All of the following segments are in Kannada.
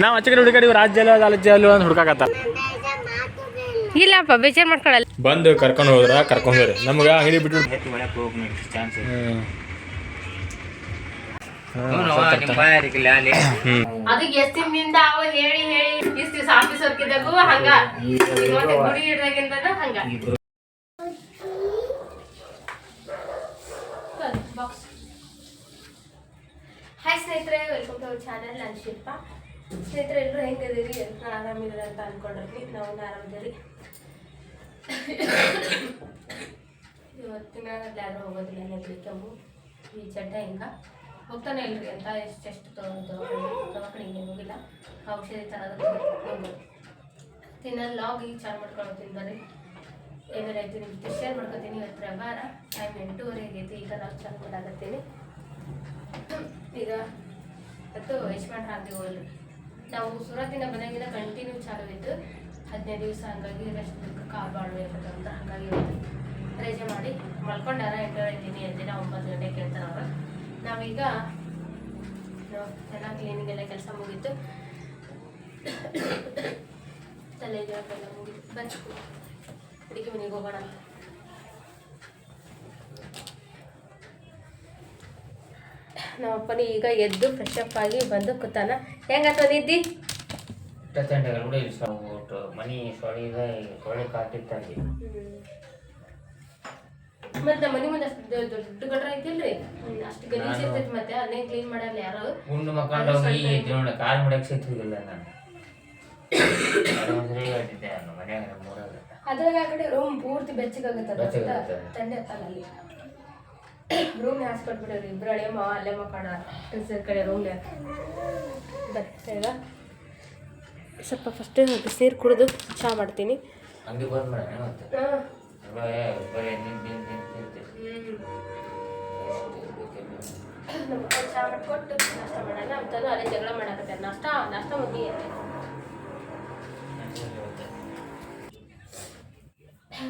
ನಾವು ಆಚೆ ಕಡೆ ಹುಡುಕಾಡಿ ರಾಜ್ಯ ಅಲ್ಲ ರಾಜ್ಯ ಅಲ್ಲ ಅಂತ ಹುಡುಕಾಕತ್ತ ಇಲ್ಲಪ್ಪ ಬೇಜಾರು ಮಾಡ್ಕೊಳಲ್ಲ ಬಂದು ಕರ್ಕೊಂಡು ಹೋದ್ರ ಕರ್ಕೊಂಡು ಹೋದ್ರೆ ನಮ್ಗೆ ಅಂಗಡಿ ಬಿಟ್ಟು ಚಾನ್ಸ್ ಹ್ಮ್ ಅದಕ್ಕೆ ಎಷ್ಟಿನಿಂದ ಅವ ಹೇಳಿ ಹೇಳಿ ಇಷ್ಟು ದಿವಸ ಆಫೀಸ್ ವರ್ಕಿದ್ದಾಗೂ ಹಂಗ ಈಗ ಮತ್ತೆ ಗುಡಿ ಹಿಡ್ದಾಗಿಂದನ ಹಂಗ ಹಾಯ್ ಸ್ನೇಹಿತರೆ ವೆಲ್ಕಮ್ ಟು ಅವರ್ ಚಾನಲ್ ನಾನು ಶಿಲ್ಪ ಸ್ನೇಹಿತರೆ ಎಲ್ಲರೂ ಹೆಂಗಿದ್ದೀರಿ ಎಲ್ಲರೂ ಆರಾಮಿದ್ದೀರಿ ಅಂತ ಅನ್ಕೊಂಡಿರೀನಿ ನಾವು ಆರಾಮಿದ್ದೀರಿ ಇವತ್ತಿನ ಯಾರು ಹೋಗೋದಿಲ್ಲ ನೆಗಡಿ ಕೆಮ್ಮು. ಈ ಚಡ್ಡ ಹಿಂಗ. ಹೋಗ್ತಾನೆ ಇಲ್ರಿ ಅಂತ ಎಷ್ಟೆಷ್ಟು ಹಿಂಗೆ ಹೋಗಿಲ್ಲ. ಔಷಧಿ ತರೋದು ತಿನ್ನಲು ಲಾಗ್ ಈಗ ಚಾಲು ಮಾಡ್ಕೊಳ್ತೀನಿ ಬರ್ರಿ ಏನಾರ ಐತಿ ನಿಮ್ಗೆ ಶೇರ್ ಮಾಡ್ಕೊತೀನಿ. ಇವತ್ತು ರವಿವಾರ. ಟೈಮ್ ಎಂಟೂವರೆ ಆಗೈತಿ. ಈಗ ನಾವು ಚಾಲು ಮಾಡಾಕತ್ತೀನಿ ಈಗ ಮತ್ತು ಯಶಮಾನ್ ಹಾಗೆ ಹೋಗ್ಲಿ. ನಾವು ಸೂರತ್ತಿನ ಮನೆಗಿನ ಕಂಟಿನ್ಯೂ ಚಾಲು ಇತ್ತು ಹದಿನೈದು ದಿವಸ ಹಂಗಾಗಿ ರೆಸ್ಟ್ ಕಾಲು ಮಾಡಬೇಕಂತ ಹಂಗಾಗಿ ಇವತ್ತು ರಜೆ ಮಾಡಿ ಮಲ್ಕೊಂಡಾರ ಎಂಟೂವರೆ ಇದ್ದೀನಿ ಅಂದಿನ ಒಂಬತ್ತು ಗಂಟೆ ಕೇಳ್ತಾರೆ ಅವರು. ನಾವೀಗ ಎಲ್ಲ ಕ್ಲೀನಿಂಗ್ ಎಲ್ಲ ಕೆಲಸ ಮುಗೀತು. ತಲೆ ಎಲ್ಲ ಮುಗೀತು. ಬಚ್ಚು ಅಡಿಗೆ ಮನೆಗೆ ಹೋಗೋಣ ನಮ್ಮಪ್ಪನ ಈಗ ಎದ್ದು ಫ್ರೆಶ್ ಅಪ್ ಆಗಿ ಬಂದು ಕೂತಾನ. ಹೆಂಗಾತ ನಿದ್ದಿ? ಮನಿ ಸೊಳಿದ ಸೊಳ್ಳೆ ಕಾಟಿತ್ತಲ್ಲಿ ಮತ್ತೆ ನಮ್ಮ ಮನೆ ಮುಂದೆ ಅಷ್ಟು ದೊಡ್ಡ ಗಟ್ರ ಐತಿಲ್ರಿ? ಅಷ್ಟು ಗಲೀಜ್ ಇರ್ತೈತಿ ಮತ್ತೆ ಅದನ್ನೇ ಕ್ಲೀನ್ ಮಾಡಲ್ಲ ಯಾರು? ಉಂಡು ಮಕ್ಕಳು ಹೋಗಿ ನೋಡ ಕಾಲ್ ಮಾಡಕ್ ಸಿಗ್ತಿರ್ಲಿಲ್ಲ ನಾನು. ಅದ್ರಾಗ ಆ ಕಡೆ ರೂಮ್ ಪೂರ್ತಿ ಬೆಚ್ಚಗಾಗುತ್ತೆ. ಹತ್ತಲ್ಲ ಅಲ್ಲಿ ರೂಮ್ ಹಾಸ್ಕೊಟ್ಬಿಡ್ರಿ ಇಬ್ರು ಅಳೆ ಮಾವ ಅಲ್ಲೇ ಮಕ್ಕಳ ಕಡೆ ರೂಮ್ ಬರ್ತಾ ಈಗ ಸ್ವಲ್ಪ ಫಸ್ಟ್ ಬಿಸಿನೀರು ಕುಡಿದು ಚಹಾ ಮಾಡ್ತೀನಿ. ನಮ್ಮ ಚಹಾ ಮಾಡ್ಕೊಟ್ಟು ನಾಷ್ಟ ಮಾಡೋಣ ಅಂತಂದು ಅಲ್ಲೇ ಜಗಳ ಮಾಡಾಕತ್ತೆ ನಾಷ್ಟ ನಾಷ್ಟ ಮುಗಿ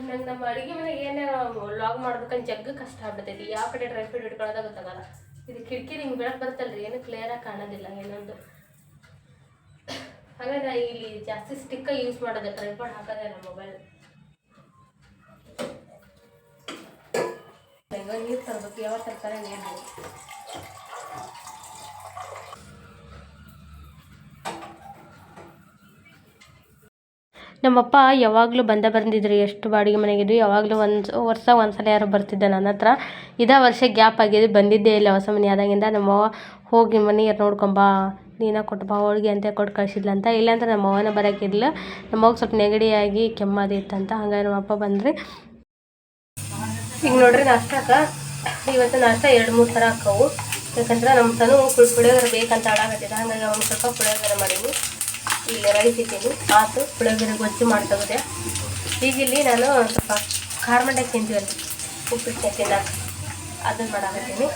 ನಂಗೆ ನಮ್ಮ ಅಡುಗೆ ಮನೆ ಏನೇ ಲಾಗ್ ಮಾಡ್ಬೇಕಂತ ಜಗ್ಗ ಕಷ್ಟ ಆಗ್ಬಿಡ್ತೈತಿ. ಯಾವ ಕಡೆ ಡ್ರೈ ಫ್ರೂಟ್ ಇಟ್ಕೊಳ್ಳೋದ ಗೊತ್ತಾಗಲ್ಲ. ಇದು ಕಿಟಕಿ ಹಿಂಗೆ ಬೆಳಕು ಬರ್ತಲ್ರಿ ಏನು ಕ್ಲಿಯರಾಗಿ ಕಾಣೋದಿಲ್ಲ ಏನೊಂದು ಹಾಗಾದ್ರೆ ಇಲ್ಲಿ ಜಾಸ್ತಿ ಸ್ಟಿಕ್ಕ ಯೂಸ್ ಮಾಡೋದು ಟ್ರೈಪಾಡ್ ಹಾಕೋದೇ ನಮ್ಮ ಮೊಬೈಲ್ ಹೆಂಗೋ ನೀರು ತರಬೇಕು. ಯಾವ ತರ್ತಾರೆ? ನೀರು ನಮ್ಮಪ್ಪ ಯಾವಾಗಲೂ ಬಂದ ಬಂದಿದ್ರಿ ಎಷ್ಟು ಬಾಡಿಗೆ ಮನೆಗಿದ್ವಿ ಯಾವಾಗಲೂ ಒಂದು ವರ್ಷ ಒಂದ್ಸಲ ಯಾರು ಬರ್ತಿದ್ದೆ ನನ್ನ ಹತ್ರ. ಇದೇ ವರ್ಷ ಗ್ಯಾಪ್ ಆಗಿದೆ ಬಂದಿದ್ದೇ ಇಲ್ಲ ಹೊಸ ಮನೆ ಆದಾಗಿಂದ. ನಮ್ಮವ್ವ, ಹೋಗಿ ಮನೆ ನೋಡ್ಕೊಂಬಾ ನೀನ ಕೊಟ್ಟು ಬಾ, ಹೋಳ್ಗೆ ಅಂತ ಕೊಟ್ಟು ಕಳಿಸಿದ್ಲಂತ ಇಲ್ಲಾಂದ್ರೆ ನಮ್ಮ ಅವ್ವನ ಬರೋಕ್ಕಿಲ್ಲ ನಮ್ಮವ್ಗೆ ಸ್ವಲ್ಪ ನೆಗಡಿಯಾಗಿ ಕೆಮ್ಮದಿತ್ತಂತ ಹಾಗಾಗಿ ನಮ್ಮಪ್ಪ ಬಂದ್ರಿ. ಈಗ ನೋಡ್ರಿ ನಾಷ್ಟಾಕ ಇವತ್ತು ನಾಷ್ಟ ಎರಡು ಮೂರು ಥರ ಹಾಕವು ಯಾಕಂದ್ರೆ ನಮ್ಮ ತನು ಪುಳಿಯೋಗರೆ ಬೇಕಂತ ಹಾಳಾಗತ್ತಿದೆ ಹಾಗಾಗಿ ಅವ್ನು ಸ್ವಲ್ಪ ಪುಳಿಯೋಗರೆ ಮಾಡೀನಿ ಇಲ್ಲಿ ರೈಸ್ ಇದ್ದೀನಿ ಆತು ಪುಳಿಯೋಗರೆ ಗೊಜ್ಜು ಮಾಡಿ ತೆಗೆದೆ ಈಗ ಇಲ್ಲಿ ನಾನು ಸ್ವಲ್ಪ ಖಾರ ಮಂಡಕ್ಕಿ ತಿಂತೀವಲ್ಲ ಉಪ್ಪಿಟ್ಟು ತಿನ್ನ ಅದನ್ನು ಮಾಡಾಕತ್ತೀನಿ.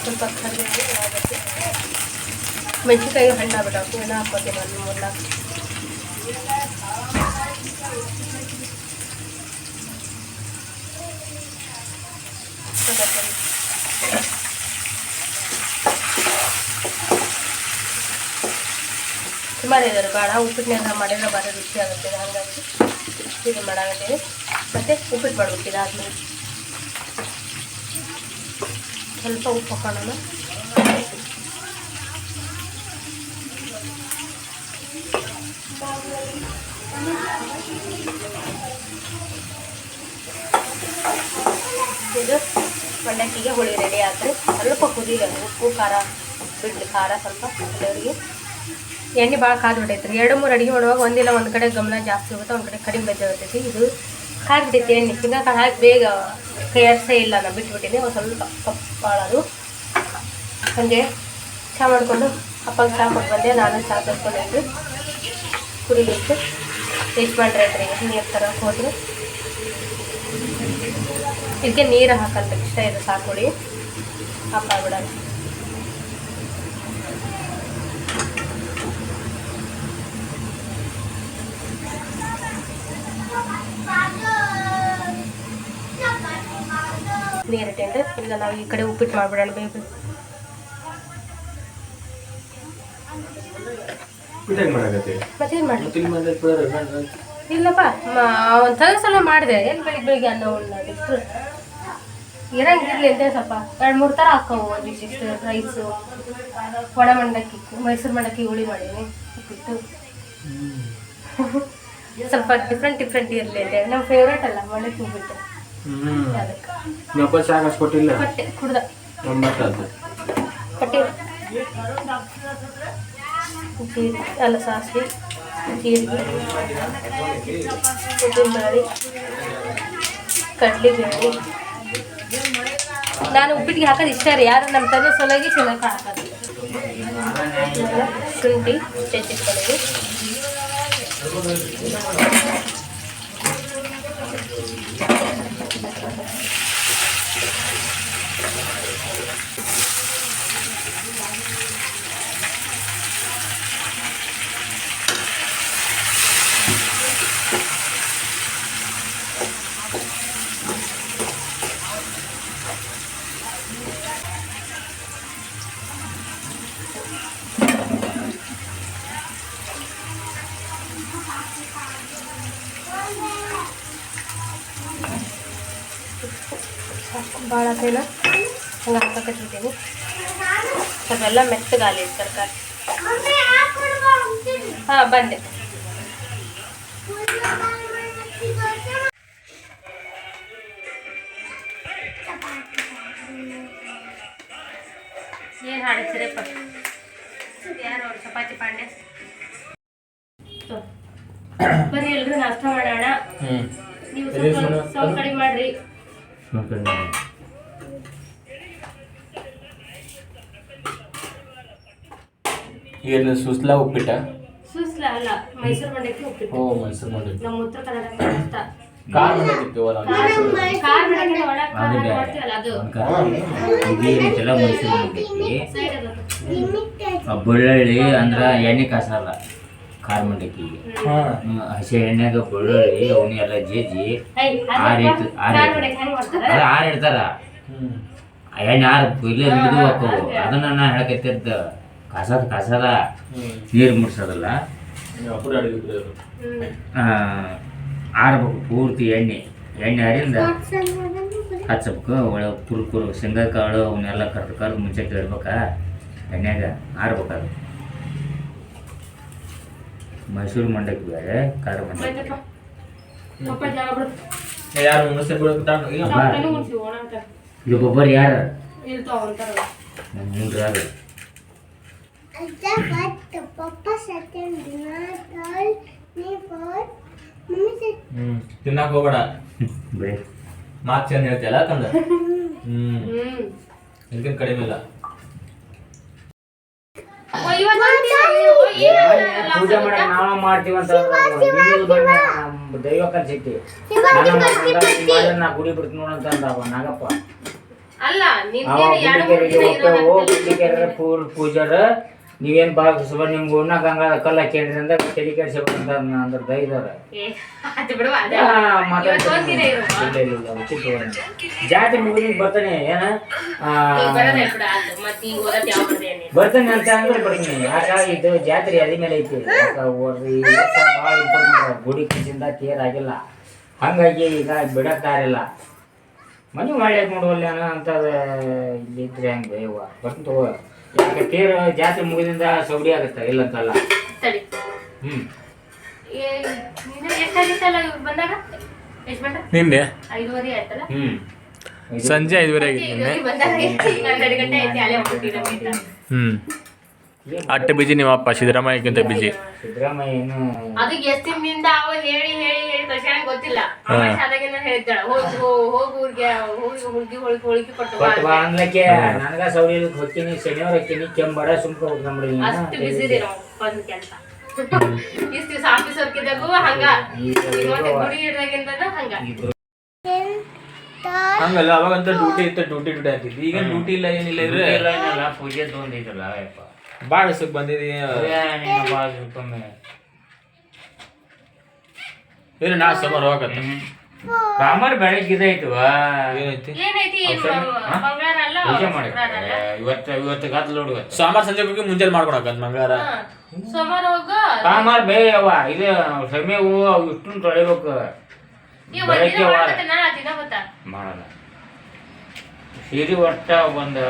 ಸ್ವಲ್ಪ ಆಗತ್ತೆ ಮೆಣಸಿನ್ಕಾಯಿ ಹಣ್ಣು ಆಗ್ಬಿಟ್ಟು ಏನೋ ಹಾಕೋತೀನಿ ಒಂದು ಮೂರು ಸುಮಾರು ಇದ್ದಾರೆ. ಭಾಳ ಉಪ್ಪಿಟ್ಟಿನಾಗ ಮಾಡಿದ್ರೆ ಭಾಳ ರುಚಿ ಆಗುತ್ತೆ ಹಾಗಾಗಿ ಇದು ಮಾಡಾಕತ್ತೀನಿ ಮತ್ತು ಉಪ್ಪಿಟ್ಟು ಮಾಡ್ಬೇಕು, ಇದಾದ್ಮೇಲೆ. ಸ್ವಲ್ಪ ಉಪ್ಪು ಹಾಕೋಣ ಇದು ಮಂಡಕ್ಕಿಗೆ ಹುಳಿ ರೆಡಿ ಆದರೆ ಸ್ವಲ್ಪ ಕುದಿಲ್ಲ ಉಪ್ಪು, ಖಾರ ಬಿಡ್ಲಿ ಖಾರ ಸ್ವಲ್ಪ ಎಲ್ಲರಿಗೆ ಎಣ್ಣೆ ಭಾಳ ಕಾದು ಬಿಟ್ಟೈತ್ರಿ ಎರಡು ಮೂರು ಅಡುಗೆ ಮಾಡುವಾಗ ಒಂದಿಲ್ಲ, ಒಂದು ಕಡೆ ಗಮನ ಜಾಸ್ತಿ ಹೋಗುತ್ತೆ, ಒಂದು ಕಡೆ ಕಡಿಮೆ ಹೋಗ್ತೈತಿ ಇದು ಕಾದು ಬಿಟ್ಟೈತಿ ಎಣ್ಣೆ. ಶೇಂಗಾ ಕಾಳು ಹಾಕಿ ಬೇಗ ಕೈಯಾರಿಸೇ ಇಲ್ಲ ನಾನು ಬಿಟ್ಬಿಟ್ಟಿನಿ. ಒಂದು ಸ್ವಲ್ಪ ಕಪ್ಪಾಳದು ಸಂಜೆ ಚಹಾ ಮಾಡಿಕೊಂಡು ಅಪ್ಪಗೆ ಚಹಾ ಕೊಟ್ಟು ಬಂದೆ. ನಾನು ಚಹಾ ತರ್ಕೊಂಡಿದ್ದು ಕುಡಿಲಿಕ್ಕೆ ಟೇಸ್ಟ್ ಮಾಡ್ರಿ ಐತ್ರಿ ನೀರು ತರಕ್ಕೆ ಹೋದ್ರೆ. ಇದಕ್ಕೆ ನೀರು ಹಾಕಲ್ಲ ಇಷ್ಟ ಇದು ಸಾಕೊಡಿ ಹಾಕಾಗ್ಬಿಡೋಣ ನೀರು ಇಟ್ಟೇನ್ರಿ ಇಲ್ಲ ನಾವು ಈ ಕಡೆ ಉಪ್ಪಿಟ್ಟು ಮಾಡಿಬಿಡೋಣ ಬೇಬಿ ಮತ್ತೇನು ಮಾಡಿ ಇಲ್ಲಪ್ಪ ಒಂದು ಸಲ ಸಲ ಮಾಡಿದೆ. ಎಲ್ಲಿ ಬೆಳಿಗ್ಗೆ ಬೆಳಿಗ್ಗೆ ಅನ್ನ ಉಣ್ಣ ಬಿಟ್ಟು ಇರಂಗಿರ್ಲಿ ಅಂತ ಸ್ವಲ್ಪ. ಎರಡು ಮೂರು ಥರ ಹಾಕವು ಒಂದಿಷ್ಟು ರೈಸು ಒಣ ಮಂಡಕ್ಕಿ ಮೈಸೂರು ಮಂಡಕ್ಕಿ ಹುಳಿ ಮಾಡೀನಿ. ಉಪ್ಪಿಟ್ಟು. ಸ್ವಲ್ಪ ಡಿಫ್ರೆಂಟ್ ಡಿಫ್ರೆಂಟ್ ಇರಲಿ ಅಂತ. ನಮ್ಮ ಫೇವ್ರೇಟ್ ಅಲ್ಲ ಮಂಡಕ್ಕಿ ಉಪ್ಪಿಟ್ಟು. ಅದಕ್ಕೆ ಕೊಟ್ಟಿಲ್ಲ? ಕೊಟ್ಟೆ ಕುಡ್ದ. ಒಂಬತ್ತು ಕೊಟ್ಟೆ ಜೀರಿಗೆ ಅಲ್ಲ ಸಾಸಿವೆ ಜೀರಿಗೆ ಉದ್ದಿನಬೇಳೆ ಕಡಲೆಬೇಳೆ. ನಾನು ಉಪ್ಪಿಟ್ಟಿಗೆ ಹಾಕೋದು ಇಷ್ಟ ರೀ ಯಾರು ನಮ್ಮ ತಂದೆ ಸಲುವಾಗಿ ಚೆನ್ನಾಗಿ ಹಾಕೋದು. ಶುಂಠಿ ಹೆಚ್ಚಿಟ್ಕೊಳ್ಳೋದು ಭಾಳ ತೇನ ಹಂಗೆ ಹಾಕಕತ್ತಿದ್ದೀನಿ ಅದೆಲ್ಲ ಮೆತ್ತಗಾಲಿ ತರಕಾರಿ. ಹಾಂ ಬಂದೆ. ಏನು ಹಾಡಿಸಿರಪ್ಪ ಯಾರು ಅವ್ರು? ಚಪಾತಿ ಪಾಂಡೆ ಬರೀ ಎಲ್ರು ನಾಷ್ಟ ಮಾಡೋಣ. ನೀವು ಸ್ವಲ್ಪ ಸ್ವಲ್ಪ ಕಡಿಮೆ ಮಾಡ್ರಿ. ಏನು ಸುಸ್ಲಾ ಉಪ್ಪಿಟ್ಟ? ಸೂಸ್ಲ ಅಲ್ಲ ಮೈಸೂರು ಮಂಡಕ್ಕಿ ಉಪ್ಪಿಟ್ಟು. ಓ ಮೈಸೂರು ಮಾಡಿ ನಮ್ಮ ಉತ್ತರ ಕನ್ನಡ ಕಾರ್ ಮಂಡಕ್ಕಿ ಮಾಡ್ತೀವಲ್ಲ ಅದು. ಮೈಸೂರು ಮಂಡಕ್ಕಿ ಬೆಳ್ಳುಳ್ಳಿ ಅಂದ್ರ ಎಣ್ಣೆ ಕಾಸಲ್ಲ ಕಾರ್ ಮಂಡಕ್ಕಿಗೆ ಹಸಿ ಎಣ್ಣೆಗ ಬೆಳ್ಳುಳ್ಳಿ ಅವನ್ನೆಲ್ಲ ಜೇಜಿ. ಐ, ಅದು ಆರ್ ಐತು ಆರ್ ಖಾರ ಐತು ಮಂಡಕ್ಕಿ ಹೆಂಗ್ ಮಾಡ್ತಾರ? ಅದ ಆರ್ ಇಡ್ತಾರ. ಆ ಎಣ್ಣೆ ಆರ್ ಇಲ್ಲೇ ಹಿಡಿದು ಹಾಕೋವು ಅದನ್ನ ನಾ ಹೇಳಕತ್ತಿದ್ದ ಕಸದ ಕಸದ ನೀರು ಮುಡ್ಸೋದಲ್ಲ? ಆರ್ಬೇಕು ಪೂರ್ತಿ ಎಣ್ಣೆ. ಎಣ್ಣೆ ಆರಿಂದ ಹಚ್ಚಬೇಕು ಒಳ್ಳೆ ಕುರು ಕುರು ಶೇಂಗಾ ಕಾಳು ಅವನ್ನೆಲ್ಲ ಕರ್ದು ಕರ್ದು ಮುಂಚೆ ಇಡ್ಬೇಕಾ? ಎಣ್ಣೆಗ ಆರ್ಬೇಕು ಅದು. ಮೈಸೂರು ಮಂಡಕ್ಕಿ ಬೇರೆ ಖಾರ ಮಂಡಕ್ಕಿ ಇಲ್ಲಿ ಬಿಡು. ಯಾರು ಹ್ಞೂ ರೀ ಅದು ತಿನ್ನಕ್ ಹೋಗ್ಬೇಡ. ಮಾತ್ ಚಂದ ಹೇಳ್ತಿಯಲ್ಲ ಕಂದ? ಹ್ಮ್. ಇದಕ್ಕಿಂತ ಕಡಿಮೆ ಇಲ್ಲ? ಪೂಜೆ ಮಾಡಕ್ ನಾವ ಮಾಡ್ತೀವಂತ ದೈವ ಕಲ್ಸಿಟ್ಟಿ ನಾ ಗುಡಿ ಬಿಡ್ತೀನಿ ನೋಡಂತ ಅಂದವ ನಾಗಪ್ಪ. ಅಲ್ಲ ಪೂಜಾರ. ನೀವೇನ್ ಭಾಗವಹಿಸುವ ನಿಮ್ಗೆ ಉಣ್ಣ ಗಂಗಾ ಕಲ್ಲ ಕೇಳಿದ್ರಿ ಅಂದ್ರೆ ತಲೆ ಕೆಡ್ಸ್ಕೊಂಡ್ ಅಂದ್ರೆ ಇರು. ಜಾತಿ ಮುಗಿದ ಬರ್ತಾನೆ ಏನ? ಬರ್ತಾನೆ ಅಂತ ಅಂದ್ರೆ ಬರ್ತೀನಿ ಯಾಕಾಗಿ ಇದು ಜಾತ್ರೆ ಅದ ಮೇಲೆ ಐತಿ. ಓಡ್ರಿ ಭಾಳ ಗುಡಿ ಕಿಸಿಂದ ತೇರ್ ಆಗಿಲ್ಲ. ಹಂಗಾಗಿ ಈಗ ಬಿಡಕ್ ದಾರಿಲ್ಲ ಮನೆ ಒಳ್ಳೇದು ನೋಡುವಲ್ಲ ಅಂತ ಇಲ್ಲಿ ಇದ್ರೆ ಹೆಂಗೆ ಬರ್ತೀನಿ ತಗೋ. ಯಾಕೆ ತೇರು ಜಾತ್ರೆ ಮುಗಿದಿಂದ ಸೌಡಿ ಆಗುತ್ತೆ? ಇಲ್ಲ ಸರಿ. ಹ್ಮ್. ನಿನ್ನೆ ಐದುವರೆ ಆಯ್ತಲ್ಲ? ಹ್ಮ್. ಸಂಜೆ ಐದುವರೆ ಆಗಿತ್ತು ನಿನ್ನೆ. ಈಗ ಹ್ಮ್. ಅಟ್ಟೆ ಬಿಜಿ ನಿಮ್ಮ ಅಪ್ಪ ಸಿದ್ದರಾಮಯ್ಯಕ್ಕಿಂತ ಬಿಜಿ. ಸಿದ್ದರಾಮಯ್ಯ ಏನು ಅದಕ್ಕೆ ಅವ ಹೇಳಿ ಹೇಳಿ ಹೇಳಿ ಕಳ್ಸ್ಯಾನ ಗೊತ್ತಿಲ್ಲ. ಹೇಳ್ತಾಳ ಹೋಗಿ ಹೋಗಿ ಊರಿಗೆ ಹೋಗಿ ಹುಡುಗಿ ಹೋಳಿಗೆ ಹೋಳಿಗೆ ಕೊಟ್ಟು ಬಾ ಕೊಟ್ಟು ಬಾ ನನಗ ಸೌಡಿ ಹೋಗ್ತೀನಿ ಶನಿವಾರ ಹೋಗ್ತೀನಿ ಕೆಂಬಡ ಸುಮ್ಕ ಹೋಗ್ಕೊಂಬಿಡಿ ಅಷ್ಟು ಬಿಸಿ ಇದೆ ನಾವು ಬಂದ್ ಕೆಲಸ ಇಷ್ಟು ದಿವಸ ಆಫೀಸ್ ವರ್ಕ್ ಇದ್ದಾಗೂ ಹಂಗ. ಗುಡಿ ಹಂಗ. ಹಂಗಲ್ಲ ಅವಾಗಂತ ಡ್ಯೂಟಿ ಇತ್ತು ಡ್ಯೂಟಿ ಡ್ಯೂಟಿ ಅಂತಿದ್ವಿ. ಈಗ ಡ್ಯೂಟಿ ಇಲ್ಲ ಏನಿಲ್ಲ ಇದ್ರೆ ಪೂಜೆ ತೊಗೊಂಡಿದ್ದಲ್ಲ ಯಪ್ಪ ಭಾಳ ಸುಖ ಬಂದಿದೀಯ. ಭಾಳ ಸುಮ್ಮನೆ ಇದ್ರೆ ನಾ ಸಮರ್ ಹೋಗತ್ತ. ಕಾಮರ್ ಬೆಳಗ್ಗೆ ಇದಾಯ್ತು ಏನೈತಿ? ಪೂಜೆ ಮಾಡಿ? ಇವತ್ತು ಇವತ್ತು ಗದ್ಲ ನೋಡು ಸೋಮವಾರ ಸಂಜೆ ಹೋಗಿ ಮುಂಜಾನೆ ಮಾಡ್ಕೊಡಕ್ಕ ಮಂಗಾರ. ಸೋಮವಾರ ಹೋಗ. ಇದು ಸಮಯ ಇದು ಸಮಯವು ಅವು ಇಷ್ಟು ತೊಳಿಬೇಕು. ಬೆಳಗ್ಗೆ ಮಾಡಲ್ಲ. ಸೀರೆ ವರ್ಷ ಒಂದು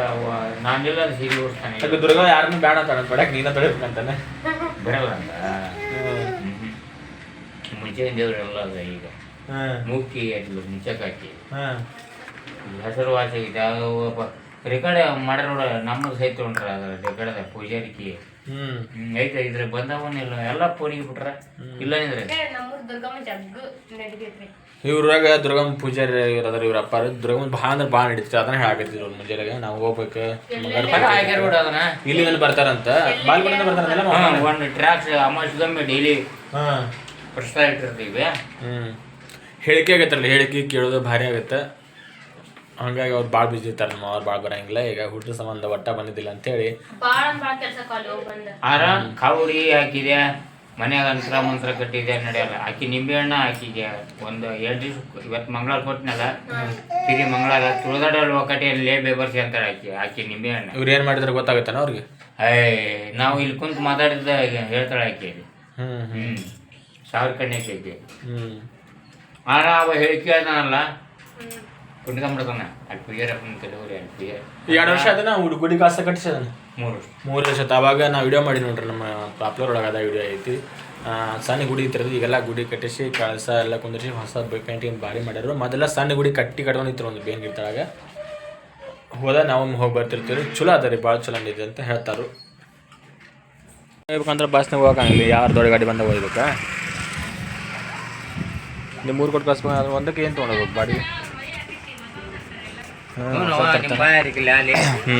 ನಾನಿಲ್ಲ ಸೀರೆ ವರ್ಷ ದುರ್ಗ ಯಾರನ್ನು ಬೇಡ ಅಂತ ಬಡಕ್ ನೀನ ತಡಬೇಕಂತಾನೆ ಬರಲ್ಲ ಅಂತ. ಮುಂಚೆ ದೇವರೆಲ್ಲ ಅದ ಈಗ. ಅದು ಮುಂಚೆಗೆ ಹಾಕಿ. ಹ್ಮ್ ಹೆಸರುವಾಸಿ ಯಾವ ರೆಕಾರ್ಡ್ ಮಾಡ್ಯಾರ ನೋಡ ನಮ್ಮದು ಸಹಿತ ಉಂಟ್ರ ಅದ್ರ ರೆಕಾರ್ಡ್ ಪೂಜಾರಿಕಿ. ಹ್ಮ್. ಹ್ಮ್ ಐತೆ ಇದ್ರ ಬಂದವನಿಲ್ಲ ಎಲ್ಲ ಫೋನಿಗೆ ಬಿಟ್ರ. ಇಲ್ಲ ಅಂದ್ರೆ ಇವ್ರಾಗ ದುರ್ಗಮ್ಮ ಪೂಜಾರಿ ಇರೋದ್ರ ಇವ್ರ ಅಪ್ಪಾರ. ದುರ್ಗಮ್ಮ ಭಾಳ ಅಂದ್ರೆ ಭಾಳ ನಡೀತಿ ಅದನ್ನ ಹೇಳಾಕತ್ತಿದ್ರು ಅವ್ರು ಮುಂಜಾನೆಗೆ. ನಾವು ಹೋಗ್ಬೇಕು. ಇಲ್ಲಿ ಬಂದು ಬರ್ತಾರಂತ. ಬಾಲ್ಕೋಟಿಂದ ಬರ್ತಾರಂತಲ್ಲ ಒಂದು ಟ್ರ್ಯಾಕ್ಸ್ ಅಮಾವಾಸ್ಯಗೊಮ್ಮೆ ಡೈಲಿ ಹಾಂ. ಪ್ರಸ್ತಾವ ಇಟ್ಟಿರ್ತೀವಿ. ಹ್ಞೂ ಹೇಳಿಕೆ ಆಗತ್ತಲ್ಲ ಹೇಳಿಕೆ ಕೇಳೋದು ಭಾರಿ ಆಗತ್ತೆ. ಹಂಗಾಗಿ ಅವ್ರು ಭಾಳ ಬಿಜಿ ಇರ್ತಾರೆ ನಮ್ಮ ಅವ್ರು ಭಾಳ ಬರಂಗಿಲ್ಲ. ಈಗ ಹುಟ್ಟಿದ ಸಂಬಂಧ ಒಟ್ಟ ಬಂದಿದ್ದಿಲ್ಲ ಅಂತೇಳಿ. ಹೇಳಿ ಬಾಳ ಕೆಲ್ಸ ಕಾಲಿ ಹೋಗ್ ಬಂದ. ಆರ ಕಾವುಡಿ ಹಾಕಿದೆ ಮನ್ಯಾಗ ಅಂತರ ಮಂತ್ರ ಕಟ್ಟಿದೆ ನಡೆಯಲ್ಲ. ಆಕಿ ನಿಂಬೆ ಹಣ್ಣ ಆಕಿಗೆ ಒಂದು ಎರಡು ದಿವ್ಸ ಇವತ್ತು ಮಂಗಳಾರ ಕೊಟ್ಟನಲ್ಲ ತಿರಿ ಮಂಗಳಾರ ತುಳಿದಾಡಲ್ ಒಕ್ಕಟೆಯಲ್ಲಿ ಲೇ ಬೇಬರ್ಸಿ ಅಂತಾಳೆ ಆಕಿ. ಆಕಿ ನಿಂಬೆ ಹಣ್ಣ. ಇವ್ರು ಏನು ಮಾಡಿದ್ರೆ ಗೊತ್ತಾಗತ್ತಾನ ಅವ್ರಿಗೆ? ಅಯ್ ನಾವು ಇಲ್ಲಿ ಕುಂತು ಮಾತಾಡಿದ ಹೇಳ್ತಾಳೆ ಆಕೆ ಹ್ಞೂ ಸಾವಿರ ಕಣ್ಣೆ ಐತಿ ಹ್ಮ್. ಆರ ಅವ ಹೇಳಿಕೆ ಅದನಲ್ಲ ಕುಂಡ್ಕೊಂಬಿಡ್ತಾನ ಅಲ್ಲಿ ಪುಯ್ಯರಪ್ಪನ ಕೆಲವ್ರಿ ಅಲ್ಲಿ ಪುಯ್ಯರ್ ಎರಡು ವರ್ಷ ಅದನ್ನ ಹುಡುಗುಡಿ ಕಾಸ ಕಟ್ಟಿಸದನ ಮೂರು ಮೂರು ವರ್ಷ. ಅವಾಗ ನಾವು ವಿಡಿಯೋ ಮಾಡಿ ನೋಡ್ರಿ ನಮ್ಮ ಪಾಪ್ಲರ್ ಒಳಗೆ ಅದ ವಿಡಿಯೋ ಐತಿ. ಆ, ಸಣ್ಣ ಗುಡಿ ಇತ್ತಿರೋದು ಈಗೆಲ್ಲ ಗುಡಿ ಕಟ್ಟಿಸಿ ಕಳಸ ಎಲ್ಲ ಕುಂದಿರಿಸಿ ಹೊಸ ಪೇಂಟಿಂಗ್ ಭಾರಿ ಮಾಡ್ಯಾರು. ಮೊದಲ ಸಣ್ಣ ಗುಡಿ ಕಟ್ಟಿ ಕಟ್ಕೊಂಡಿತ್ತು ಒಂದು ಬೇನ್ ಗಿಡ್ತಾಗ ಹೋದ ನಾವು ಹೋಗಿ ಬರ್ತಿರ್ತೀವಿ ಚಲೋ ಅದ ರೀ ಭಾಳ ಚಲೋ ಇದೆ ಅಂತ ಹೇಳ್ತಾರು. ಹೋಗ್ಬೇಕಂದ್ರೆ ಬಸ್ನಾಗ ಹೋಗಂಗಿಲ್ಲ ಯಾರು ದೊಡ್ಡ ಗಾಡಿ ಬಂದಾಗ ಹೋಗ್ಬೇಕಾ? ನಿಮ್ಮ ಮೂರು ಕೊಟ್ಟು ಕಳ್ಸ್ಬೇಕು ಒಂದಕ್ಕೆ ಏನು ತೊಗೊಂಡೋಗ್ಬೇಕು ಬಾಡಿ ಹ್ಞೂ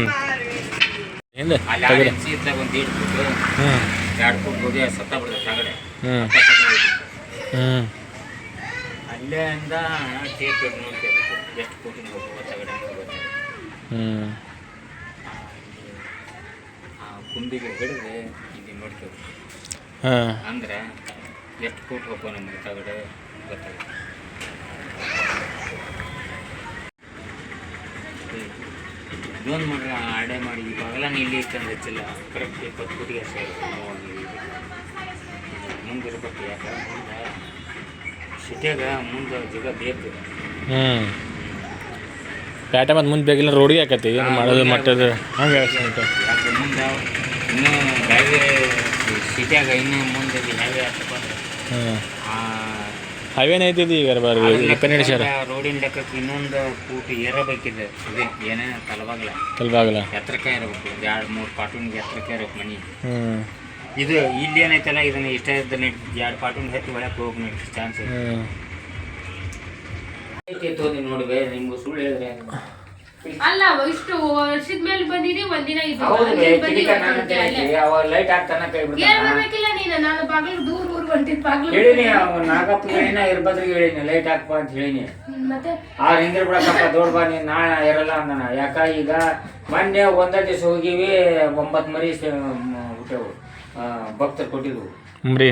ಅಲ್ಲಿಂದ ಟೇಪ್ ಎಷ್ಟು ಗೊತ್ತಾಗುತ್ತೆ. ಹ್ಞೂ ಆ ಕುಂಬಿಗೆ ಹಿಡಿದು ಇಲ್ಲಿ ನೋಡ್ಕೋಬೇಕು. ಹಾಂ. ಅಂದ್ರೆ ಎಷ್ಟು ಕೋಟಿ ಹೋಗ್ಬೋದು ನಮ್ಗೆ ತಗಡೆ ಗೊತ್ತಾಗುತ್ತೆ ಇದೊಂದು ಮಾಡ್ರೆ ಆಡೆ ಮಾಡಿ ಇವಾಗೆಲ್ಲ ನೀಲಿ ಇಟ್ಟಂದ್ರೆ ಹೆಚ್ಚಿಲ್ಲ. ಕರೆಕ್ಟ್ ಇಪ್ಪತ್ತು ಫುಟಿಗೆ ಅಷ್ಟೇ ಮುಂದೆ ಇರ್ಬೇಕು ಯಾಕಂದ್ರೆ ಮುಂದೆ ಸಿಟಿಯಾಗ ಮುಂದೆ ಜಗ ಬೇಕು ಹ್ಞೂ ಪ್ಯಾಟ ಮತ್ತು ಮುಂದೆ ಬೇಕಿಲ್ಲ ರೋಡಿಗೆ ಹಾಕತ್ತಿ. ಏನು ಮಾಡೋದು ಮಟ್ಟದು ಹಂಗೆ ಯಾಕೆ ಮುಂದೆ ಇನ್ನೂ ಬೇರೆ ಸಿಟಿಯಾಗ ಇನ್ನೂ ಮುಂದೆ ಆಗ್ತಪ್ಪ ಅಂದ್ರೆ ಹೈವೇನ ಐತಿದ್ದು ಈಗ ಬರ್ರಿ ಕನ್ನಡ ರೋಡಿನ ಲೆಕ್ಕಕ್ಕೆ ಇನ್ನೊಂದು ಫೂಟ್ ಏರಬೇಕಿದೆ. ಇದೆ ಏನೇ ತಲವಾಗಲ್ಲ ತಲವಾಗಲ. ಎತ್ತರಕ್ಕೆ ಇರಬೇಕು ಎರಡು ಮೂರು ಪಾಟೂನ್ಗೆ ಎತ್ತರಕ್ಕೆ ಇರಬೇಕು ಮನಿ. ಇದು ಇಲ್ಲಿ ಏನೈತಲ್ಲ ಇದನ್ನ ಇಷ್ಟ ಇದ್ದ ಎರಡು ಪಾಟೂನ್ ಹತ್ತಿ ಒಳಗೆ ಹೋಗಿ ಚಾನ್ಸ್ ಹ್ಞೂ ಐತಿ ನೋಡ್ಬೇ ನಿಮ್ಗೆ ಸುಳ್ಳು ಹೇಳಿದ್ರೆ. ಅಲ್ಲ ಇಷ್ಟು ವರ್ಷದ ಮೇಲೆ ಬಂದಿರಿ ಒಂದಿನ ಇದು. ಲೈಟ್ ಹಾಕ್ತಾನ ಕೈ ಏನ್ ಬಿಡ್ತಾನ ಬರ್ಬೇಕಿಲ್ಲ ನೀನು ನಾನು ಬಾಗಿಲು ದೂರ ಹೊಂಟಿದ್ ಬಾಗಿಲು ಹೇಳಿನಿ ನಾಗಪ್ಪ ಹೇಳಿನ ಇರ್ಬದ್ರಿಗೆ ಹೇಳಿನಿ ಲೈಟ್ ಹಾಕ್ಪ ಅಂತ ಹೇಳಿನಿ. ಮತ್ತೆ? ಆ ಹಿಂದಿರ್ ಬಿಡಕ್ಕಪ್ಪ ದೊಡ್ಡ ಬಾ ನೀನ್ ನಾಳೆ ಇರಲ್ಲ ಅಂದನ. ಯಾಕ ಈಗ ಮೊನ್ನೆ ಒಂದ ದಿವಸ ಹೋಗಿವಿ ಒಂಬತ್ತು ಮರಿ ಹುಟ್ಟೆವು ಭಕ್ತರು ಕೊಟ್ಟಿದ್ವು. ರೀ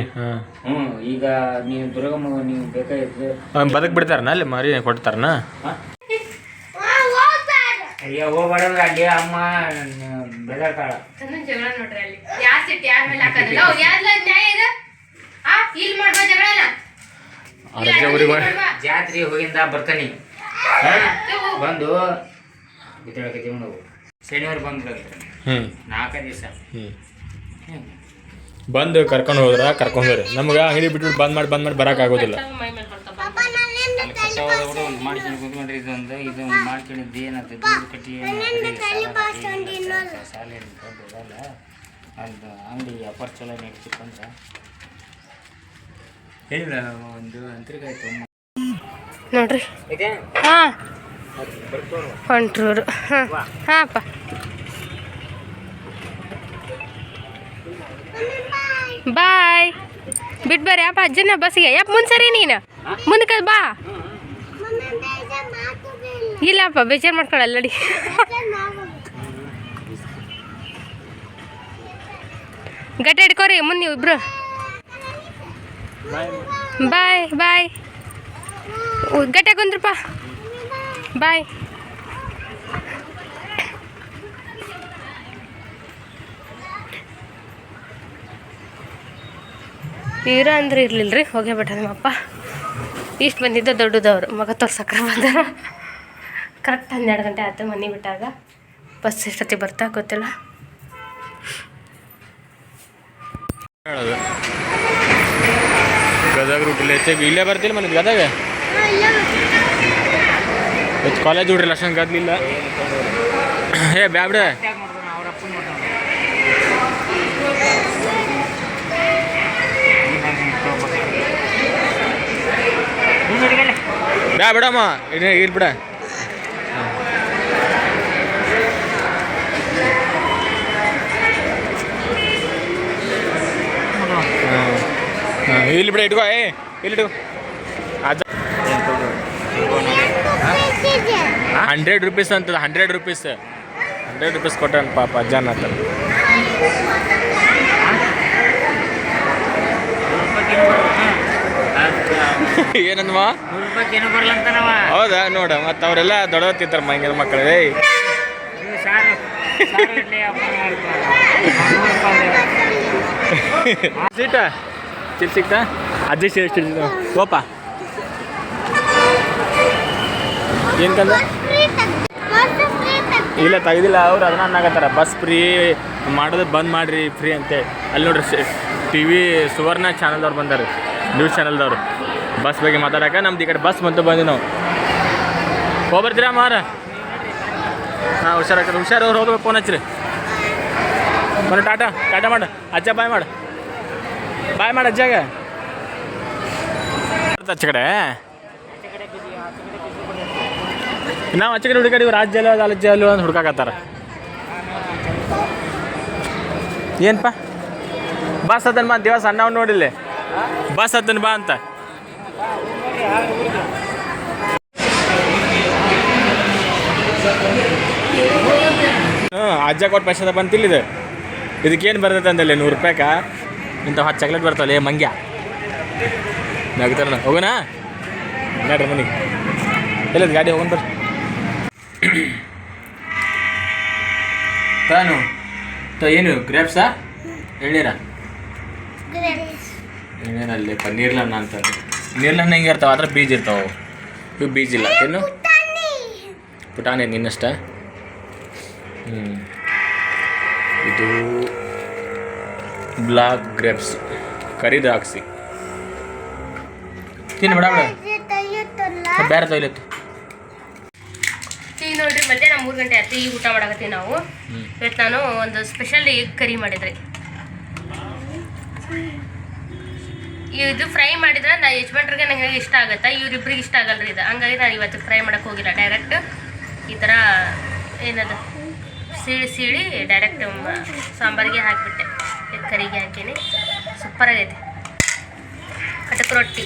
ಹ್ಮ್ ಈಗ ನೀವು ದುರ್ಗಮ್ಮ ನೀವು ಬೇಕಾಗಿತ್ತು ಬದಕ್ ಬಿಡ್ತಾರನ ಅಲ್ಲಿ ಮರಿ ಕೊಡ್ತಾರನ? ಅಯ್ಯೋ ಅಯ್ಯ ಹೋಗ್ಬೇಡಂದ್ರೆ ಅಲ್ಲಿ ಅಮ್ಮ ಬೆದರ್ತಾಳ. ಜಗಳ ನೋಡ್ರಿ ಅಲ್ಲಿ. ಯಾರ್ ಸಿಟ್ಟು ಯಾರ ಮೇಲೆ ಹಾಕೋದಿಲ್ಲ. ಅವ್ರು ಯಾರ್ಲ ನ್ಯಾಯ ಇದೆ? ಊರಿಗೆ ಮಾಡಿ ಜಾತ್ರೆ ಹೋಗಿಂದ ಬರ್ತಾನೆ. ಬಂದು ಬಿತ್ತಳಕತ್ತೀವಿ ನಾವು ಶನಿವಾರ ಬಂದ್ರು ಹ್ಞೂ ನಾಲ್ಕು ದಿವಸ. ಹ್ಞೂ ಬಂದು ಕರ್ಕೊಂಡು ಹೋದ್ರ ಕರ್ಕೊಂಡು ಹೋಗ್ರಿ. ನಮ್ಗೆ ಅಂಗಡಿ ಬಿಟ್ಬಿಟ್ಟು ಬಂದ್ ಮಾಡಿ ಬಂದ್ ಮಾಡಿ ಬರಕ್ ಆಗೋದಿಲ್ಲ. ಇದೊಂದು. ಇದು ಮಾಡ್ಕೊಂಡಿದ್ದು ಏನಂತ ದೂರ ಕಟ್ಟಿ ಶಾಲೆ ಅಂಗಡಿ ವ್ಯಾಪಾರ ಚಲೋ ನಡೀತಿತ್ತು ಅಂದ್ರೆ ನೋಡ್ರಿ. ಹಾಂ. ಹಾ ಹೊಂಟ್ರೂರು. ಹಾಂ. ಹಾಂಪ್ಪ. ಬಾಯ್. ಬಿಟ್ಟು ಬರ್ರಿ ಅಪ್ಪ ಅಜ್ಜನ ಬಸ್ಸಿಗೆ. ಯಪ್ಪ ಮುಂದ್ಸರಿ ನೀನು. ಮುಂದಕ್ಕೆ ಬಾ. ಇಲ್ಲಪ್ಪ ಬೇಜಾರು ಮಾಡ್ಕೊಳಲ್ಲ ನಡಿ ಗಟ್ಟಿ ಹಿಡ್ಕೋರಿ ಮುಂದೆ ನೀವು ಇಬ್ರು. ಬಾಯ್ ಬಾಯ್. ಗಟ್ಟಿಯಾಗಿ ಕುಂದ್ರಪ್ಪ ಬಾಯ್. ಇರ ಅಂದ್ರೆ ಇರ್ಲಿಲ್ಲ ರೀ ಹೋಗೇ ಬಿಟ್ಟ ನಮ್ಮಪ್ಪ. ಇಷ್ಟು ಬಂದಿದ್ದ ದೊಡ್ಡದವ್ರು, ಮಗ ತೋರ್ಸಕ್ರ ಬಂದಾರ ಕರೆಕ್ಟ್ ಹನ್ನೆರಡು ಗಂಟೆ ಆಯ್ತು ಮನೆ ಬಿಟ್ಟಾಗ. ಬಸ್ ಎಷ್ಟೊತ್ತಿಗೆ ಬರ್ತಾ ಗೊತ್ತಿಲ್ಲ. ಗದಗ ರೂಟಿಲ್ಲ ಹೆಚ್ಚಾಗಿ ಇಲ್ಲೇ ಬರ್ತಿಲ್ಲ ಮನೆ ಗದಗ? ಹೆಚ್ಚು ಕಾಲೇಜ್ ಹುಡ್ರಿ ಲಕ್ಷಣ ಗದ್ಲಿಲ್ಲ ಏ ಬ್ಯಾಬ್ರೆ ಬ್ಯಾ, ಬಿಡಮ್ಮ. ಇಲ್ಲಿ ಇಲ್ಲಿ ಬಿಡ, ಇಟ್ಕೋ, ಏ ಇಲ್ಲಿ ಅಜ್ಜ. ಹಂಡ್ರೆಡ್ ರುಪೀಸ್ ಅಂತದ ಹಂಡ್ರೆಡ್ ರುಪೀಸ್. ಹಂಡ್ರೆಡ್ ರುಪೀಸ್ ಕೊಟ್ಟಾನ ಪಾಪ ಅಜ್ಜನ ಅಂತ ಏನನ್ವ ಹೌದಾ? ನೋಡ, ಮತ್ತೆ ಅವರೆಲ್ಲ ದೊಡ್ಡತಿರ್ತಾರ ಮಂಗಿನ ಮಕ್ಕಳು ಏಯ್. ಸೀಟ? ಚಿಲ್ ಸಿಗ್ತಾ ಅಜ್ಜಿ ಸೇರಿಸಿ ಓಪ ಏನು ಕಂದ? ಇಲ್ಲ, ತೆಗ್ದಿಲ್ಲ. ಅವ್ರು ಅದನ್ನ ಅನ್ನಾಗತ್ತಾರ ಬಸ್ ಫ್ರೀ ಮಾಡೋದು ಬಂದ್ ಮಾಡ್ರಿ, ಫ್ರೀ ಅಂತೆ ಅಲ್ಲಿ ನೋಡ್ರಿ ಟಿ ವಿ ಸುವರ್ಣ ಚಾನಲ್ದವ್ರು ಬಂದಾರ. ನ್ಯೂಸ್ ಚಾನಲ್ದವ್ರು. ಬಸ್ ಬಗ್ಗೆ ಮಾತಾಡಕ. ನಮ್ದು ಈ ಕಡೆ ಬಸ್ ಬಂತು ಬಂದ್ವಿ ನಾವು ಹೋಗ್ಬರ್ತೀರಾ ಮಾರ? ಹಾಂ ಹುಷಾರಾಗ್ತದೆ ಹುಷಾರು ಅವ್ರು ಹೋಗ್ಬೇಕು. ಫೋನ್ ಹಚ್ಚಿರಿ. ಬರೋ ಟಾಟಾ ಟಾಟಾ ಮಾಡು. ಅಜ್ಜ ಬಾಯ್ ಮಾಡು. ಬಾಯ್ ಮಾಡ ಅಜ್ಜಾಗ. ಆಚೆ ಕಡೆ ನಾವು ಆಚೆ ಕಡೆ ಹುಡುಕಾಡಿ ರಾಜ್ಯ ಅಲ್ಲ ರಾಜ್ಯ ಅಲ್ಲ ಅಂತ ಹುಡ್ಕಾಕತ್ತಾರ. ಏನಪ್ಪ ಬಸ್ ಹತ್ತನ್ ಬಾ ದಿವಸ ಅಣ್ಣ ನೋಡಿಲ್ಲ. ಬಸ್ ಹತ್ತನ್ ಬಾ ಅಂತ. ಹ್ಞೂ ಅಜ್ಜ ಕೊಟ್ಟು ಪೈಸದ ಬಂತಿಲ್ಲಿದೆ ಇದಕ್ಕೇನು ಬರ್ತೈತೆ ಅಂದಲ್ಲಿ ನೂರು ರೂಪಾಯಿಕ? ಇಂಥ ಹತ್ತು ಚಾಕ್ಲೇಟ್ ಬರ್ತಾವಲ್ಲ ಮಂಗ್ಯ? ನಗ್ತಾರ ಹೋಗೋಣ? ನಡ್ರಿ, ಮನೆಗೆ. ಎಲ್ಲದ ಗಾಡಿ ಹೋಗೋಣ ಬರ್ರಿ. ತಾನು, ತ ಏನು ಗ್ರೇಪ್ಸಾ ಎಳ್ನೀರ? ಎಳ್ನೀರಲ್ಲಿ ನೀರ್ಲನ್ನ ಅಂತ ನೀರ್ಲನ್ನ ಹೆಂಗೆ ಇರ್ತಾವ? ಆದ್ರೆ ಬೀಜ ಇರ್ತಾವೆ ಇವು ಬೀಜ ಇಲ್ಲ. ಏನು ಪುಟಾಣಿ. ನಿನ್ನಷ್ಟ ಹ್ಞೂ ಇದು ಬ್ಲಾಕ್ ಗ್ರೇಪ್ಸ್ ಕರಿ ದ್ರಾಕ್ಷಿ ತಿನ್ನು ಬಿಡ ಬಿಡ. ಬೇರೆ ತೊಯ್ಲತ್ತು ಈಗ ನೋಡ್ರಿ ಮಧ್ಯಾಹ್ನ ಮೂರು ಗಂಟೆ ಆಯ್ತು. ಈಗ ಊಟ ಮಾಡಕತ್ತೀವಿ ನಾವು. ಇವತ್ತು ನಾನು ಒಂದು ಸ್ಪೆಷಲ್ ಎಗ್ ಕರಿ ಮಾಡಿದ್ರಿ. ಇದು ಫ್ರೈ ಮಾಡಿದ್ರೆ ನಾ ಯಜಮಾನ್ರಿಗೆ ನಂಗೆ ಇಷ್ಟ ಆಗುತ್ತೆ? ಇವ್ರಿಬ್ರಿಗೆ ಇಷ್ಟ ಆಗಲ್ರಿ ಇದು. ಹಂಗಾಗಿ ನಾನು ಇವತ್ತು ಫ್ರೈ ಮಾಡೋಕೆ ಹೋಗಿಲ್ಲ. ಡೈರೆಕ್ಟ್ ಈ ಥರ ಏನದು? ಸೀಳಿ ಸೀಳಿ ಡೈರೆಕ್ಟ್ ಸಾಂಬಾರಿಗೆ ಹಾಕಿಬಿಟ್ಟೆ. ಕರಿಗೆ ಹಾಕೀನಿ. ಸೂಪರ್ ಆಗೈತೆ. ಕಟಕ್ ರೊಟ್ಟಿ.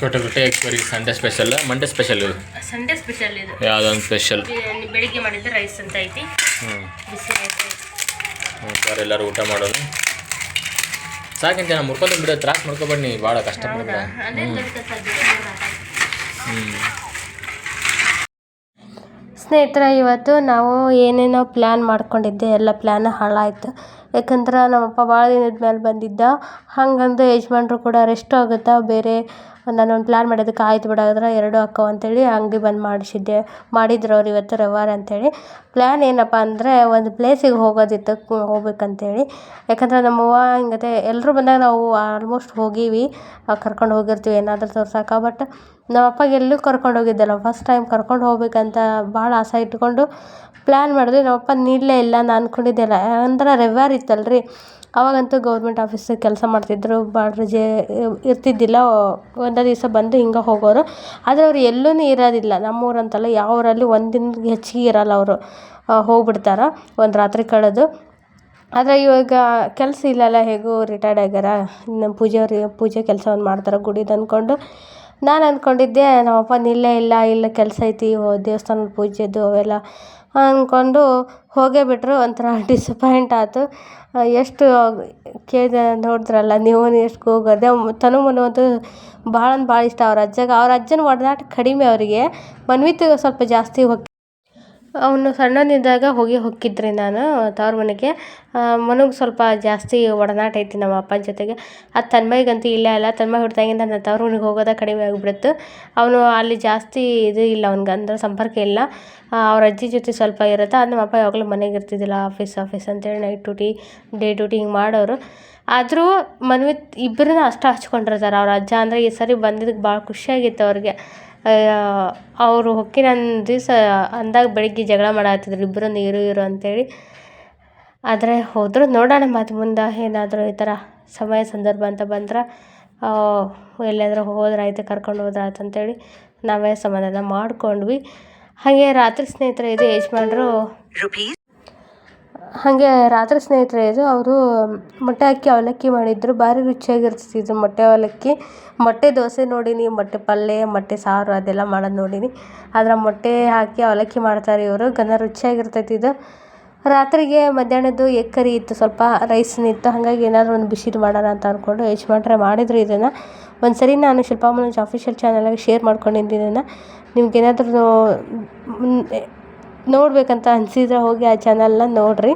ಕಟಕ್ ರೊಟ್ಟಿ ಕರಿ ಸಂಡೇ ಸ್ಪೆಷಲ್ ಮಂಡೇ ಸ್ಪೆಷಲ್ ಇದು. ಸಂಡೇ ಸ್ಪೆಷಲ್ ಇದು. ಯಾವುದೊಂದು ಸ್ಪೆಷಲ್ ಬೆಳಿಗ್ಗೆ ಮಾಡಿದ್ದು ರೈಸ್ ಅಂತ ಐತಿ. ಹ್ಞೂ ಬಿಸಿ ರೈಸ್ ಬರ ಎಲ್ಲರೂ ಊಟ ಮಾಡೋದು ಸಾಕಂತ ನಾನು ಮುರ್ಕೊಂಡು ಬಿಡೋ ತ್ರಾಸ ಮಾಡ್ಕೊಬೇಡಿ ಭಾಳ ಕಷ್ಟ ಹ್ಞೂ ಸ್ನೇಹಿತರೆ, ಇವತ್ತು ನಾವು ಏನೇನೋ ಪ್ಲ್ಯಾನ್ ಮಾಡ್ಕೊಂಡಿದ್ದೆ, ಎಲ್ಲ ಪ್ಲ್ಯಾನ್ ಹಾಳಾಯ್ತು. ಯಾಕಂದ್ರೆ ನಮ್ಮಪ್ಪ ಭಾಳ ದಿನದ ಮೇಲೆ ಬಂದಿದ್ದ. ಹಾಗಂದು ಯಜಮಾನ್ರು ಕೂಡ ರೆಸ್ಟ್ ಆಗುತ್ತಾ, ಬೇರೆ ನಾನೊಂದು ಪ್ಲ್ಯಾನ್ ಮಾಡಿದ್ದಕ್ಕೆ ಆಯ್ತು ಬಿಡಾದ್ರೆ, ಎರಡು ಅಕ್ಕವ ಅಂತೇಳಿ ಅಂಗಡಿ ಬಂದ್ ಮಾಡಿಸಿದ್ದೆ. ಮಾಡಿದ್ರು ಅವ್ರು ಇವತ್ತು ರವಿವಾರ ಅಂತೇಳಿ. ಪ್ಲ್ಯಾನ್ ಏನಪ್ಪ ಅಂದರೆ ಒಂದು ಪ್ಲೇಸಿಗೆ ಹೋಗೋದಿತ್ತು, ಹೋಗ್ಬೇಕಂತೇಳಿ. ಯಾಕಂದ್ರೆ ನಮ್ಮವ್ವ ಹಿಂಗತೆ ಎಲ್ಲರೂ ಬಂದಾಗ ನಾವು ಆಲ್ಮೋಸ್ಟ್ ಹೋಗೀವಿ. ಕರ್ಕೊಂಡು ಹೋಗಿರ್ತೀವಿ, ಏನಾದರೂ ತೋರ್ಸಕ್ಕೆ ಬಟ್ ನಮ್ಮಪ್ಪಗೆ ಎಲ್ಲೂ ಕರ್ಕೊಂಡು ಹೋಗಿದ್ದಿಲ್ಲ. ಫಸ್ಟ್ ಟೈಮ್ ಕರ್ಕೊಂಡು ಹೋಗ್ಬೇಕಂತ ಭಾಳ ಆಸೆ ಇಟ್ಕೊಂಡು ಪ್ಲ್ಯಾನ್ ಮಾಡಿದ್ವಿ. ನಮ್ಮಪ್ಪ ನೀಡಲೇ ಇಲ್ಲ, ನಾನು ಅಂದ್ಕೊಂಡಿದ್ದೆಲ್ಲ ಅಂದ್ರೆ ರವಿವಾರ ಇತ್ತಲ್ರಿ. ಅವಾಗಂತೂ ಗೌರ್ಮೆಂಟ್ ಆಫೀಸ್ ಕೆಲಸ ಮಾಡ್ತಿದ್ರು. ಭಾಳ ರಜೆ ಇರ್ತಿದ್ದಿಲ್ಲ. ಒಂದೇ ದಿವಸ ಬಂದು ಹಿಂಗೆ ಹೋಗೋರು. ಆದರೆ ಅವ್ರು ಎಲ್ಲೂ ಇರೋದಿಲ್ಲ ನಮ್ಮೂರಂತಲ್ಲ ಯಾವ ಊರಲ್ಲಿ ಒಂದು ಹೆಚ್ಚಿಗೆ ಇರಲ್ಲ ಅವರು. ಹೋಗ್ಬಿಡ್ತಾರೆ. ಒಂದು ರಾತ್ರಿ ಕಳೆದು. ಆದರೆ ಇವಾಗ ಕೆಲಸ ಇಲ್ಲಲ್ಲ, ಹೇಗೂ ರಿಟೈರ್ಡ್ ಆಗ್ಯಾರ. ನಮ್ಮ ಪೂಜೆಯವ್ರು ಪೂಜೆ ಕೆಲಸವನ್ನು ಮಾಡ್ತಾರೆ ಗುಡಿದು ಅಂದ್ಕೊಂಡು ನಾನು ಅಂದ್ಕೊಂಡಿದ್ದೆ ನಮ್ಮಪ್ಪ ಇಲ್ಲೇ ಇಲ್ಲ ಇಲ್ಲ ಕೆಲಸ ಐತಿ ದೇವಸ್ಥಾನದ ಪೂಜೆದು ಅವೆಲ್ಲ. ಅಂದ್ಕೊಂಡು ಹೋಗೇ ಬಿಟ್ಟರು ಒಂಥರ ಡಿಸಪಾಯಿಂಟ್ ಆಯ್ತು ಎಷ್ಟು ಕೇಳಿದೆ, ನೋಡಿದ್ರಲ್ಲ, ನೀವು ಎಷ್ಟು ಹೋಗೋದೇ ತನು ಮನು ಅಂತೂ ಭಾಳ ಅಂದ್ರೆ ಭಾಳ ಇಷ್ಟ. ಅವ್ರ ಅಜ್ಜಗೆ, ಅವ್ರ ಅಜ್ಜನ ಒಡನಾಟ ಕಡಿಮೆ ಅವರಿಗೆ. ಮನ್ವಿತಿಗೆ ಸ್ವಲ್ಪ ಜಾಸ್ತಿ ಅವನು ಸಣ್ಣವನಿದ್ದಾಗ ಹೋಗಿ ಹೊಕ್ಕಿದ್ರಿ ನಾನು, ತವ್ರ ಮನೆಗೆ. ಮನೆಗೆ ಸ್ವಲ್ಪ ಜಾಸ್ತಿ ಒಡನಾಟ ಐತಿ ನಮ್ಮ ಅಪ್ಪನ ಜೊತೆಗೆ. ಅದು ತನ್ಮಯ್ಗಂತೂ ಇಲ್ಲ ಇಲ್ಲ ತನ್ಮಯ್ ಹುಟ್ಟಿದಾಗಿಂದ ನನ್ನ ತವ್ರ ಮನೆಗೆ ಹೋಗೋದೇ ಕಡಿಮೆ ಆಗಿಬಿಡ್ತು. ಅವನು ಅಲ್ಲಿ ಜಾಸ್ತಿ ಇದು ಇಲ್ಲ, ಅವ್ನಿಗೆ ಅಂದ್ರೆ ಸಂಪರ್ಕ ಇಲ್ಲ. ಅವ್ರ ಅಜ್ಜಿ ಜೊತೆ ಸ್ವಲ್ಪ ಇರುತ್ತೆ ಅದು ನಮ್ಮ ಅಪ್ಪ ಯಾವಾಗಲೂ ಮನೆಗೆ ಇರ್ತಿದ್ದಿಲ್ಲ, ಆಫೀಸ್ ಆಫೀಸ್ ಅಂತೇಳಿ ನೈಟ್ ಡ್ಯೂಟಿ, ಡೇ ಡ್ಯೂಟಿ ಹಿಂಗೆ ಮಾಡೋರು. ಆದರೂ ಮನ್ವಿತ್ ಇಬ್ಬರನ್ನ ಅಷ್ಟು ಹಚ್ಕೊಂಡಿರ್ತಾರೆ, ಅವ್ರ ಅಜ್ಜ ಅಂದರೆ ಈ ಸರಿ ಬಂದಿದ್ದಕ್ಕೆ ಭಾಳ ಖುಷಿಯಾಗಿತ್ತು ಅವ್ರಿಗೆ. ಅವರು ಹೊಕ್ಕಿನ ದಿವಸ ಅಂದಾಗ ಬೆಳಿಗ್ಗೆ ಜಗಳ ಮಾಡಾತಿದ್ರು ಇಬ್ಬರು ನೀರು, ಇರು ಅಂತೇಳಿ. ಆದರೆ ಹೋದ್ರು ನೋಡೋಣ ಮತ್ತು ಮುಂದೆ ಏನಾದರೂ ಈ ಥರ ಸಮಯ ಸಂದರ್ಭ ಅಂತ ಬಂದ್ರೆ ಎಲ್ಲಾದರೂ ಹೋದ್ರಾಯ್ತು ಕರ್ಕೊಂಡು ಹೋದ್ರಾಯ್ತು ಅಂತೇಳಿ ನಾವೇ ಸಮಾಧಾನ ಮಾಡ್ಕೊಂಡ್ವಿ. ಹಾಗೆ ರಾತ್ರಿ ಸ್ನೇಹಿತರೆ, ಇದು ಯಜಮಾನ್ರು ಹಾಗೆ ರಾತ್ರಿ ಸ್ನೇಹಿತರೆ ಇದು, ಅವರು ಮೊಟ್ಟೆ ಹಾಕಿ ಅವಲಕ್ಕಿ ಮಾಡಿದ್ರು. ಭಾರಿ ಇದು ಮೊಟ್ಟೆ ಅವಲಕ್ಕಿ. ಮೊಟ್ಟೆ ದೋಸೆ ನೋಡೀನಿ, ಮೊಟ್ಟೆ ಪಲ್ಯ ಮೊಟ್ಟೆ ಸಾರು ಅದೆಲ್ಲ ಮಾಡೋದು ನೋಡೀನಿ. ಆದ್ರೆ ಮೊಟ್ಟೆ ಹಾಕಿ ಅವಲಕ್ಕಿ ಮಾಡ್ತಾರೆ ಇವರು. ಗನ ರುಚಿಯಾಗಿರ್ತೈತಿ ಇದು. ರಾತ್ರಿಗೆ ಮಧ್ಯಾಹ್ನದ್ದು ಎಗ್ ಕರಿ ಇತ್ತು, ಸ್ವಲ್ಪ ರೈಸ್ನ ಇತ್ತು. ಹಾಗಾಗಿ ಏನಾದರೂ ಒಂದು ಬಿಸಿದು ಮಾಡೋಣ ಅಂತ ಅಂದ್ಕೊಂಡು ಯಜಮಾನ್ರೆ ಮಾಡಿದ್ರು ಇದನ್ನು. ಒಂದು ಸರಿ ನಾನು ಶಿಲ್ಪಾ ಮನೋಜ್ ಆಫಿಷಿಯಲ್ ಚಾನಲಾಗಿ ಶೇರ್ ಮಾಡ್ಕೊಂಡಿದ್ದೀನಿ ನಿಮ್ಗೆ ನಿಮ್ಗೇನಾದ್ರೂ ನೋಡಬೇಕಂತ ಅನಿಸಿದ್ರೆ ಹೋಗಿ ಆ ಚಾನಲ್ನ ನೋಡಿರಿ.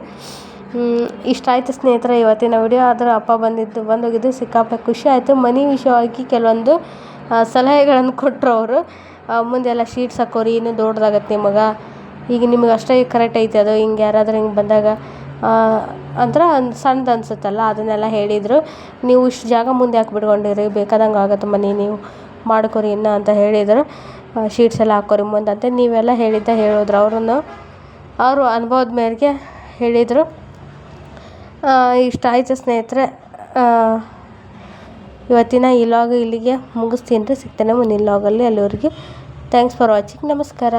ಇಷ್ಟ ಆಯಿತು ಸ್ನೇಹಿತರೆ ಇವತ್ತಿನ ವಿಡಿಯೋ ಆದರೂ ಅಪ್ಪ ಬಂದಿದ್ದು, ಬಂದೋಗಿದ್ದು ಸಿಕ್ಕಾಪೆ ಖುಷಿ ಆಯಿತು. ಮನೆ ವಿಷಯವಾಗಿ ಕೆಲವೊಂದು ಸಲಹೆಗಳನ್ನು ಕೊಟ್ಟರು ಅವರು. ಮುಂದೆಲ್ಲ ಶೀಟ್ಸ್ ಹಾಕೋರಿ, ಇನ್ನೂ ದೊಡ್ಡದಾಗತ್ತೆ ನಿಮಗೆ ಈಗ ನಿಮಗೆ ಅಷ್ಟೇ ಕರೆಕ್ಟ್ ಐತೆ ಅದು. ಹಿಂಗೆ ಯಾರಾದರೂ ಹಿಂಗೆ ಬಂದಾಗ ಅಂದ್ರೆ ಸಣ್ಣದು ಅನಿಸುತ್ತಲ್ಲ, ಅದನ್ನೆಲ್ಲ ಹೇಳಿದರು. ನೀವು ಇಷ್ಟು ಜಾಗ ಮುಂದೆ ಯಾಕೆ ಬಿಟ್ಕೊಂಡಿರಿ ಬೇಕಾದಂಗೆ ಆಗುತ್ತೆ ಮನೆ ನೀವು. ಮಾಡ್ಕೊರಿ ಇನ್ನು ಅಂತ ಹೇಳಿದರು. ಶೀಟ್ಸ್ ಎಲ್ಲ ಹಾಕೋರಿ ಮುಂದೆ ಅಂತ ನೀವೆಲ್ಲ ಹೇಳಿದ್ದ ಹೇಳಿದ್ರು. ಅವ್ರನ್ನು ಅವರು ಅನುಭವದ ಮೇರೆಗೆ ಹೇಳಿದರು. ಇಷ್ಟ ಆಯಿತು ಸ್ನೇಹಿತರೆ ಇವತ್ತಿನ ಈ ಲಾಗ್ ಇಲ್ಲಿಗೆ ಮುಗಿಸ್ತೀನಿ ರೀ. ಸಿಗ್ತೇನೆ ಮುಂದಿನ ಲಾಗಲ್ಲಿ ಅಲ್ಲಿವರೆಗೆ. ಥ್ಯಾಂಕ್ಸ್ ಫಾರ್ ವಾಚಿಂಗ್ ನಮಸ್ಕಾರ.